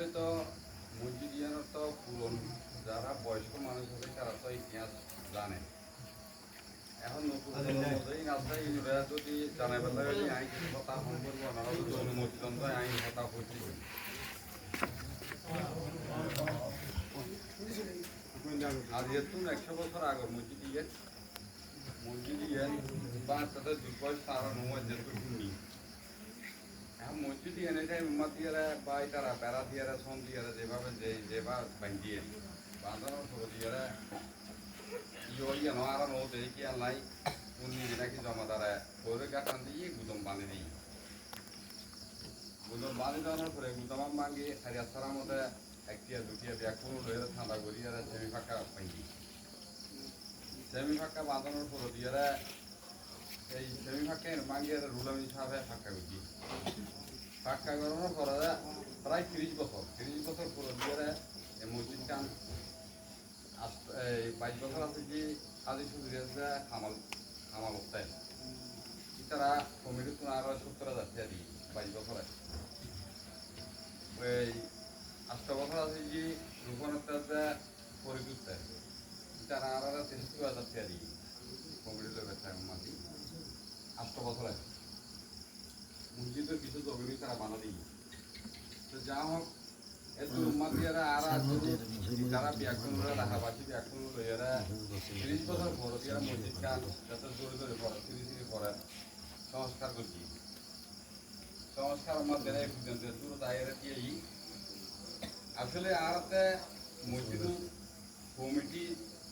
আসলে তো মসজিদিয়ানোর তো পুরন। যারা বয়স্ক মানুষ আছে তারা তো ইতিহাস জানে। এখন নতুন রাস্তায় যদি জানাই পেলে আইন কথা করব ওনারা যদি আইন কথা আর যেহেতু একশো বছর আগর মসজিদ ইয়ে মসজিদ ইয়ে বা তাদের দুর্বল সারা নয় যেহেতু এখন মসজিদ এনে টাইম উম্মাত দিয়ারা বা তারা বেড়া দিয়ারা সন দিয়ারা, যেভাবে যে, যেভাবে বান্ধিয়ে বাঁধানোর পর দিয়ারা ইয়ে দিয়ে দিয়া ঠান্ডা করি আর সেমি ফাঁকা বাঁধানোর পর এই রুলামি সাহেব ফাঁকা করছি ফাঁকা করানোর পরে প্রায় তিরিশ বছর তিরিশ বছর পরে দিয়ে এই মসজিদখান আস্ত- এই বাইশ বছর আছে যে কাজী সুবিধা খামাল খামাল উঠতে তারা কমিটি তো আরও সত্তর হাজার টাকা দিই বাইশ বছরে। ওই আষ্ট বছর আছে যে রূপনাথ পরিযুক্ত তারা আরও তেষট্টি হাজার টাকা দিই কমিটির লোকের মাটি। আষ্ট বছরে মসজিদের কিছু জমি তারা বানা দিই তো যা হোক এত উম্মাদ দিয়ারা আর যারা ব্যাকুণরা রাহাবাসী ব্যাকুণ লইয়ারা তিরিশ বছর পর দিয়ারা মসজিদ কাজ যাতে জোরে জোরে পড়ে তিরিশ তিরিশ পড়ে সংস্কার করছি। সংস্কার মধ্যে এই পর্যন্ত দূর দায়েরা আসলে আরতে মসজিদ কমিটি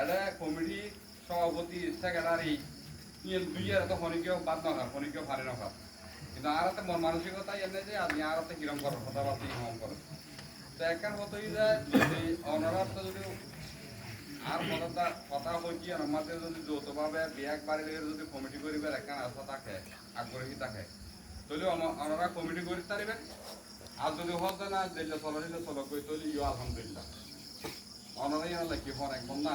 এটা কমিটি সভাপতি ইচ্ছা গেলারি ইয়ে দুই আর তো ফনিকেও বাদ না খার ফনিকেও ভারে না কিন্তু আর একটা মন মানসিকতা এনে যে আপনি আর একটা কিরম করো, কথাবার্তা কিরম করো। তো একখান হতোই যায় যদি অনারার তো যদি আর কথা কথা আর আমাদের যদি যৌথভাবে বিয়াক বাড়ি যদি কমিটি করিবে একখান আশা থাকে, আগ্রহী থাকে তাহলে ওনারা কমিটি করি তারিবেন। আর যদি হতে না দিলে চলো দিলে চলো কই তাহলে ইউ আলহামদুলিল্লাহ। ওনারাই আল্লাহ কি ফোন একদম না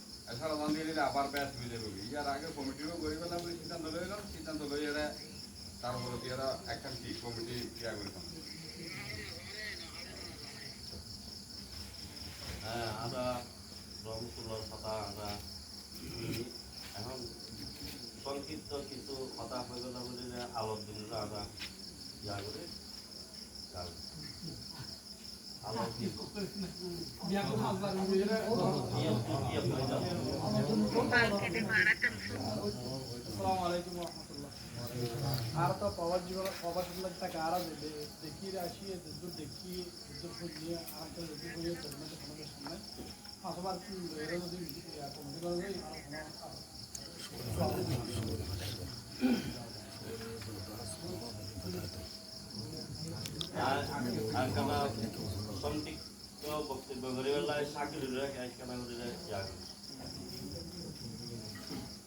এছাড়া দিলি আবার ব্যাস মিলে রবি ইয়ার আগে কমিটিও করিবে না বলে সিদ্ধান্ত লইলাম সিদ্ধান্ত লইয়া তারপরে ইয়ারা একখান কি কমিটি ক্রিয়া করিতাম হ্যাঁ আমরা রহমতুল্লাহর কথা আমরা। এখন সংক্ষিপ্ত কিছু কথা হয়ে গেল বলে আলোর দিনরা আমরা ইয়া করে। আর তো পাওয়ার জীবন পাওয়ার সুযোগ থাকে আর দেখি আসি দূর দেখি দূর খোঁজ নিয়ে আর একটা যদি বলিয়ে তোমরা তোমাদের সামনে পাঁচবার এরা যদি কমিটি করা আর করে। বেলায় চাকরিরা আজকাল করে ইয়া করে।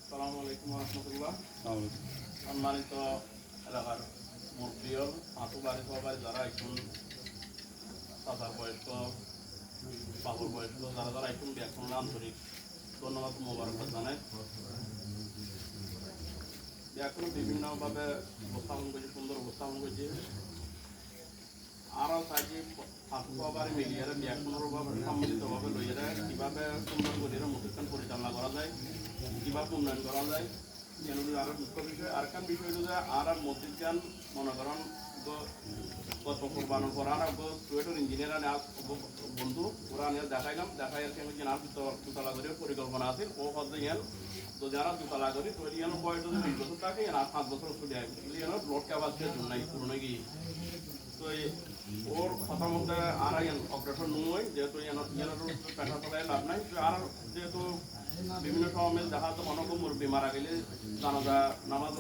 আসসালামু আলাইকুম রহমতুল্লাহ সম্মানিত এলাকার মুরব্বীয় মাতু বাড়ি সবাই যারা এখন চাচার বয়স্ক বাবুর বয়স্ক যারা যারা এখন ব্যাকরণ আন্তরিক ধন্যবাদ মোবারকবাদ জানাই। ব্যাকরণ বিভিন্নভাবে উপস্থাপন করছে সুন্দর উপস্থাপন করছে। আরও চাইছি সবার মিলিয়ে ব্যাকরণের ভাবে সম্মিলিতভাবে লইয়ে কীভাবে সুন্দর করে অনুষ্ঠান পরিচালনা করা যায়, কীভাবে উন্নয়ন করা যায় এগুলো আরও মুখ্য বিষয়, আর কান বিষয় হলো যে আর আর গান মনে করেন গত কোরবানোর পর আর সোয়েটার ইঞ্জিনিয়ার বন্ধু, ওরা আনে দেখাইলাম, দেখাই আর কি আমি কেনার দুতলা করে পরিকল্পনা আছে, ও হচ্ছে ইয়ান, তো যারা দুতলা করি, তো ইয়ান বয়স যদি বিশ বছর থাকে আর পাঁচ বছর ছুটি হয় ইয়ান ব্লড ক্যাপাসিটি জন্য পুরনো গিয়ে। ওর কথার মধ্যে আর অগ্রসর নয়, যেহেতু পেশা চলাই লাভ নাই। আর যেহেতু বিভিন্ন সময় দেখা যাচ্ছে অনেক মুরব্বী মারা গেলে জানাজা, নামাজ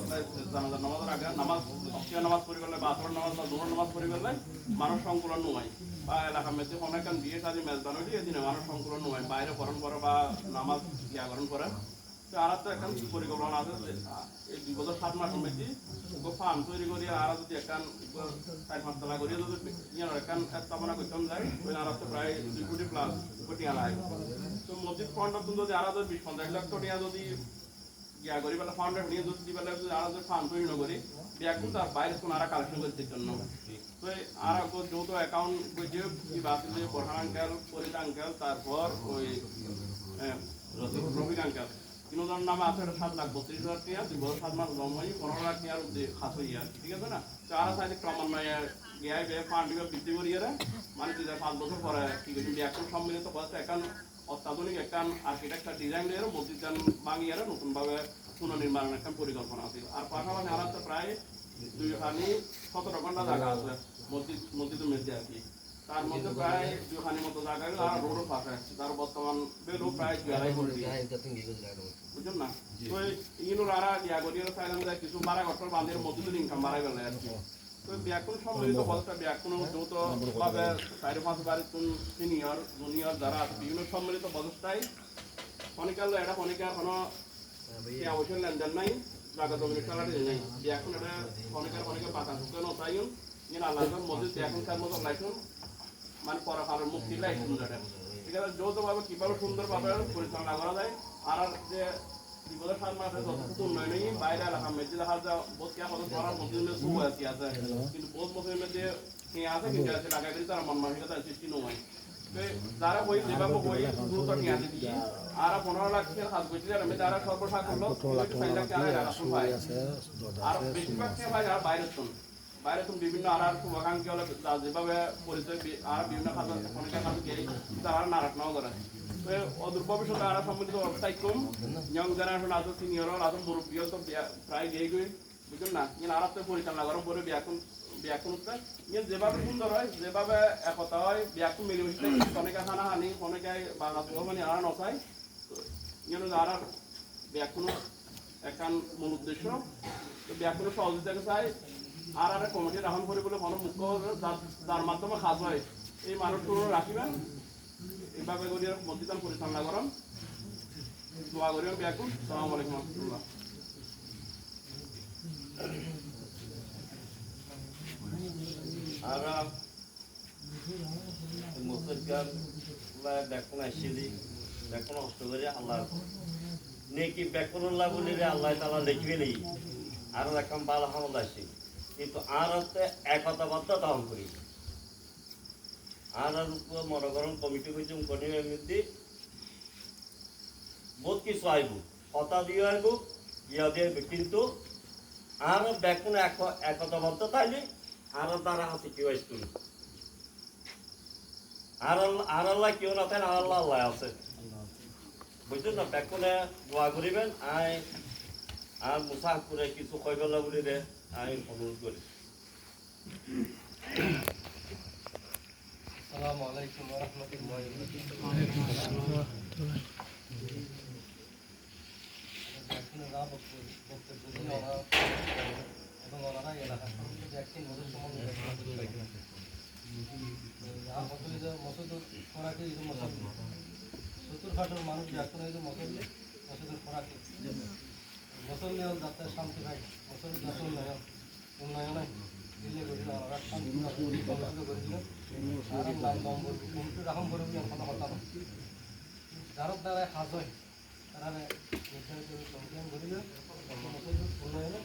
জানাজা নামাজের আগে নামাজ অক্সিয়া নামাজ পড়ে গেলে বা আসর নামাজ বা দুহর নামাজ পড়ে গেলে মানুষ সংকুলন নয়। বা এলাকা মেসে অনেক বিয়ে সাজি মেজবান হইলে এদিনে মানুষ সংকুলন নয়। বাইরে পরন করে বা নামাজ ইয়া করণ করে। তো আর তো এখন পরিকল্পনা আছে যে, এই দুই বছর সাত মাসের মধ্যে ফার্ম তৈরি করি আর যদি এখন চার পাঁচ তলা করি যদি এখন স্থাপনা করতাম যায় ওই আর তো প্রায় দুই কোটি প্লাস কোটি আলাই তো মসজিদ ফান্ড যদি আর বিশ পঞ্চাশ লাখ কোটি যদি ইয়া করি বেলা ফান্ড নিয়ে যদি দিবে যদি আর যদি ফান্ড তৈরি না করি কিন্তু আর বাইরে কোন আর কালেকশন করতে জন্য তো আর যৌথ অ্যাকাউন্ট কি বাতিল বোরহান আঙ্কেল ফরিদ আঙ্কেল তারপর ওই আহ, রফিক আঙ্কেল তিনজনের নামে আছে সাত লাখ বত্রিশ হাজার টাকা দুই বছর সাত মাস জমাই পনেরো লাখ টাকার খাস হইয়া ঠিক আছে না? তো সাইডে ক্রমান্বয়ে গিয়ে বে ফান্ড বৃদ্ধি করিয়ে মানে দুই পাঁচ বছর পরে কি করি এখন সম্মিলিত করছে এখন অত্যাধুনিক একটা আর্কিটেকচার ডিজাইন দিয়ে মসজিদ বাঙিয়ে নতুনভাবে পুনর্নির্মাণের একটা পরিকল্পনা আছে। আর পাশাপাশি আর প্রায় দুই খানি সতেরো ঘণ্টা জায়গা আছে মসজিদ মসজিদের মধ্যে আর কি। তার মধ্যে প্রায় দুই খানি মতো জায়গা আছে আর রোডও পাশে তার বর্তমান বেলও প্রায় দুই আড়াই কোটি বুঝছেন না? তো ইনুর আর ইয়া করিয়ে চাইলাম যে কিছু বারা ঘটর বান্ধের মজুদের ইনকাম বাড়াই গেলে আর কি। তো ব্যাকুল সম্মিলিত বলতে ব্যাকুল যৌথ ভাবে চারি পাঁচ বাড়ি সিনিয়র জুনিয়র যারা আছে বিভিন্ন সম্মিলিত ব্যবস্থায় অনেকাল এটা অনেকে এখনও অবশ্যই লেনদেন নাই জায়গা জমি খেলাটি নেই। ব্যাকুল এটা অনেকের অনেকে বাতা শুকে নতাইন আল্লাহ মসজিদ ব্যাকুল মতো লাইসুন মানে পরকালের মুক্তি লাইসুন এটা ঠিক আছে যৌথভাবে কীভাবে সুন্দরভাবে পরিচালনা করা যায় আর যে বিপদের সাত মাসে যতটুকু বাইরে এলাকা মেয়েছে দেখা বোধ কে কত পড়ার মধ্যে সু আছে আছে। কিন্তু বোধ মধ্যে মধ্যে কে আছে কিন্তু আছে লাগা দিলে তারা মন মানসিকতা সৃষ্টি নয়। যারা ওই যেভাবে ওই দ্রুত নিয়ে আসে দিয়ে আর পনেরো লাখ আমি বেশিরভাগ ভাই আর বাইরে শুন বাইরে তুমি বিভিন্ন আর আর শুভাকাঙ্ক্ষী হলে যেভাবে পরিচয় আর বিভিন্ন খাতা অনেকে খাতা গিয়ে তারা নারাক নাও করে তো অদূর ভবিষ্যতে আর সম্বন্ধিত অবস্থায় কম ইয়ং জেনারেশন আছে সিনিয়র আছে মুরব্বী তো প্রায় গিয়ে গিয়ে, বুঝলেন না? ইয়ে আর পরিচালনা করার পরে ব্যাকুন ব্যাকুন ইয়ে যেভাবে সুন্দর হয়, যেভাবে একতা হয় ব্যাকুন মিলেমিশে অনেকে হানাহানি, অনেকে বাংলা মানে আর নচায় ইয়ে আর আর ব্যাকুন একান মূল উদ্দেশ্য। তো ব্যাকুন সহযোগিতাকে চাই। আর আর কমিটি রাখন করে বলে কোনো মুখ্য যার- মাধ্যমে কাজ হয়। এই মানুষগুলো রাখিবেন। এইভাবে করে মসজিদান পরিচালনা করেন দোয়া করিবেন ব্যাকুন সালাম আলাইকুম রহমতুল্লাহ। আমরা মুসলমান বেকুন আসছিলি বেকুন অষ্ট করে আল্লাহ। নেকি বেকুনুল্লাহ বলি আল্লাহ তালা লিখবে নেই আর এখন ভালো হামদ আসি কিন্তু আর হচ্ছে একতাবদ্ধ দহন করি। আর আর উপর মনে করেন, কমিটি হয়েছে কমিটির মধ্যে বহুত কিছু আইব কথা দিয়ে আইব, ইয়া দিয়ে কিন্তু আর বেকুন এক একতাবদ্ধ তাইলে আর দ্বারা হাতে কেউ আসতো না। আর আর আল্লাহ কেউ না থাকেন, আর আল্লাহ আল্লাহ আছে। বুঝলেন না? বেকুনে দোয়া করিবেন আই আর মুসাফপুরে কিছু কইবেলা বলি রে আমি অনুরোধ করি। আসসালামু আলাইকুম ওয়া রাহমাতুল্লাহি ওয়া বারাকাতুহু। মানুষ এখন মসজিদের খোরাকে হল যাতে শান্তি পাই মুসল্লি যাতে উন্নয়ন দিল্লি করেছিল ওরা শান্তি করেছিল আর নাম নম্বর কমিটি রাখম করে বলে কোনো কথা না যার দ্বারা কাজ হয়, তারা নির্ধারিত করিলে উন্নয়নে